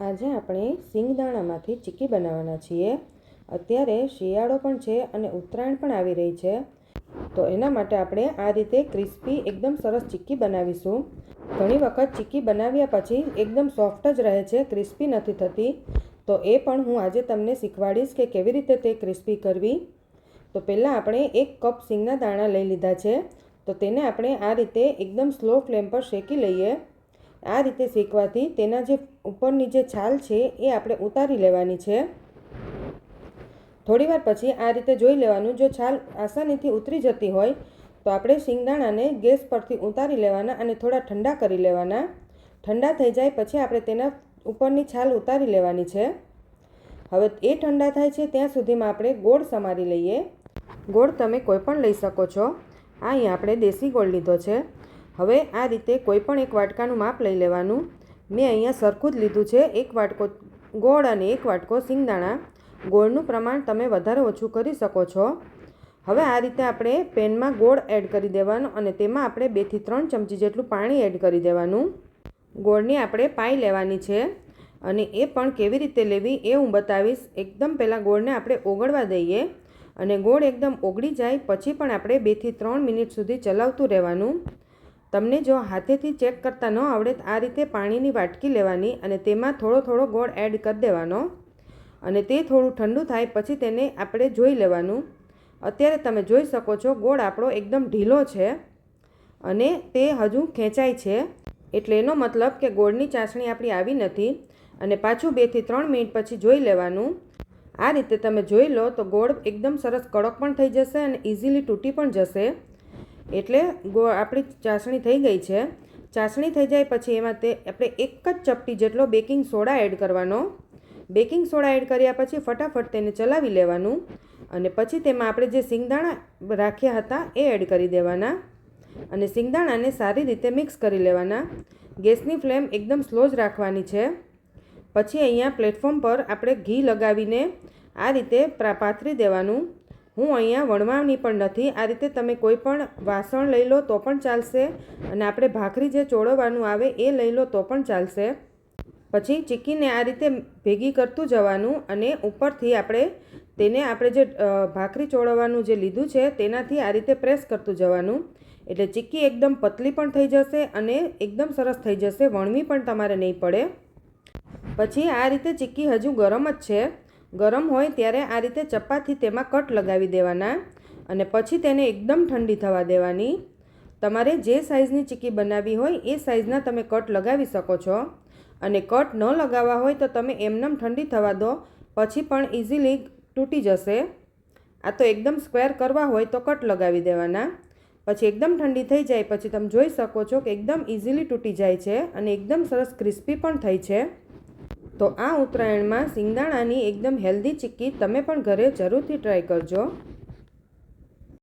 આજે આપણે સિંગદાણામાંથી ચીક્કી બનાવવાના છીએ. અત્યારે શિયાળો પણ છે અને ઉત્તરાયણ પણ આવી રહી છે. તો એના માટે આપણે આ રીતે ક્રિસ્પી, એકદમ સરસ ચીક્કી બનાવીશું. ઘણી વખત ચીક્કી બનાવ્યા પછી એકદમ સોફ્ટ જ રહે છે, ક્રિસ્પી નથી થતી. તો એ પણ હું આજે તમને શીખવાડીશ કે કેવી રીતે તે ક્રિસ્પી કરવી. તો પહેલાં આપણે એક કપ સિંગના દાણા લઈ લીધા છે. તો તેને આપણે આ રીતે એકદમ સ્લો ફ્લેમ પર શેકી લઈએ. આ રીતે શેકવાથી તેના જે ઉપરની જે છાલ છે એ આપણે ઉતારી લેવાની છે. થોડીવાર પછી આ રીતે જોઈ લેવાનું, જો છાલ આસાનીથી ઉતરી જતી હોય, તો આપણે શિંગદાણાને ગેસ પરથી ઉતારી લેવાના અને થોડા ઠંડા કરી લેવાના. ઠંડા થઈ જાય પછી આપણે તેના ઉપરની છાલ ઉતારી લેવાની છે. હવે એ ઠંડા થાય છે ત્યાં સુધીમાં આપણે ગોળ સમારી લઈએ. ગોળ તમે કોઈ પણ લઈ શકો છો. આ અહીંયા આપણે દેશી ગોળ લીધો છે. હવે આ રીતે કોઈ પણ એક વાટકાનું માપ લઈ લેવાનું. મેં અહીંયા સરખું જ લીધું છે. એક વાટકો ગોળ અને એક વાટકો સિંગદાણા. ગોળનું પ્રમાણ તમે વધારે ઓછું કરી શકો છો. હવે આ રીતે આપણે પેનમાં ગોળ એડ કરી દેવાનો અને તેમાં આપણે બેથી ત્રણ ચમચી જેટલું પાણી એડ કરી દેવાનું. ગોળની આપણે પાઈ લેવાની છે અને એ પણ કેવી રીતે લેવી એ હું બતાવીશ. એકદમ પહેલાં ગોળને આપણે ઓગળવા દઈએ અને ગોળ એકદમ ઓગળી જાય પછી પણ આપણે બેથી ત્રણ મિનિટ સુધી ચલાવતું રહેવાનું. તમને જો હાથેથી ચેક કરતાં ન આવડે આ રીતે પાણીની વાટકી લેવાની અને તેમાં થોડો થોડો ગોળ એડ કરી દેવાનો. અને તે થોડું ઠંડુ થાય પછી તેને આપણે જોઈ લેવાનું. અત્યારે તમે જોઈ શકો છો ગોળ આપણો એકદમ ઢીલો છે અને તે હજુ ખેંચાય છે. એટલે એનો મતલબ કે ગોળની ચાસણી આપણી આવી નથી અને પાછું બેથી ત્રણ મિનિટ પછી જોઈ લેવાનું. આ રીતે તમે જોઈ લો તો ગોળ એકદમ સરસ કડક પણ થઈ જશે અને ઇઝીલી તૂટી પણ જશે. એટલે ગો આપણી ચાસણી થઈ ગઈ છે. ચાસણી થઈ જાય પછી એમાં તે આપણે એક જ ચપટી જેટલો બેકિંગ સોડા એડ કરવાનો. બેકિંગ સોડા એડ કર્યા પછી ફટાફટ તેને ચલાવી લેવાનું અને પછી તેમાં આપણે જે સિંગદાણા રાખ્યા હતા એ એડ કરી દેવાના અને સિંગદાણાને સારી રીતે મિક્સ કરી લેવાના. ગેસની ફ્લેમ એકદમ સ્લો જ રાખવાની છે. પછી અહીંયા પ્લેટફોર્મ પર આપણે ઘી લગાવીને આ રીતે પાથરી દેવાનું. હું અહીંયા વણવાની પણ નથી. આ રીતે તમે કોઈ પણ વાસણ લઈ લો તો પણ ચાલશે. અને આપણે ભાખરી જે ચોળવવાનું આવે એ લઈ લો તો પણ ચાલશે. પછી ચીકીને આ રીતે ભેગી કરતું જવાનું અને ઉપરથી આપણે તેને આપણે જે ભાખરી ચોળવવાનું જે લીધું છે તેનાથી આ રીતે પ્રેસ કરતું જવાનું. એટલે ચીક્કી એકદમ પતલી પણ થઈ જશે અને એકદમ સરસ થઈ જશે. વણવી પણ તમારે નહીં પડે. પછી આ રીતે ચીક્કી હજુ ગરમ જ છે. ગરમ હોય ત્યારે આ રીતે ચપાતી તેમાં કટ લગાવી દેવાના અને પછી તેને એકદમ ઠંડી થવા દેવાની. તમારે જે સાઇઝની ચીકી બનાવવી હોય એ સાઇઝના તમે કટ લગાવી શકો છો. અને કટ ન લગાવવા હોય તો તમે એમનેમ ઠંડી થવા દો, પછી પણ ઇઝીલી તૂટી જશે. આ તો એકદમ સ્ક્વેર કરવા હોય તો કટ લગાવી દેવાના. પછી એકદમ ઠંડી થઈ જાય, પછી તમે જોઈ શકો છો કે એકદમ ઇઝીલી તૂટી જાય છે અને એકદમ સરસ ક્રિસ્પી પણ થઈ છે. તો આ ઉત્તરાયણમાં સિંગદાણાની એકદમ હેલ્ધી ચીક્કી તમે પણ ઘરે જરૂરથી ટ્રાય કરજો.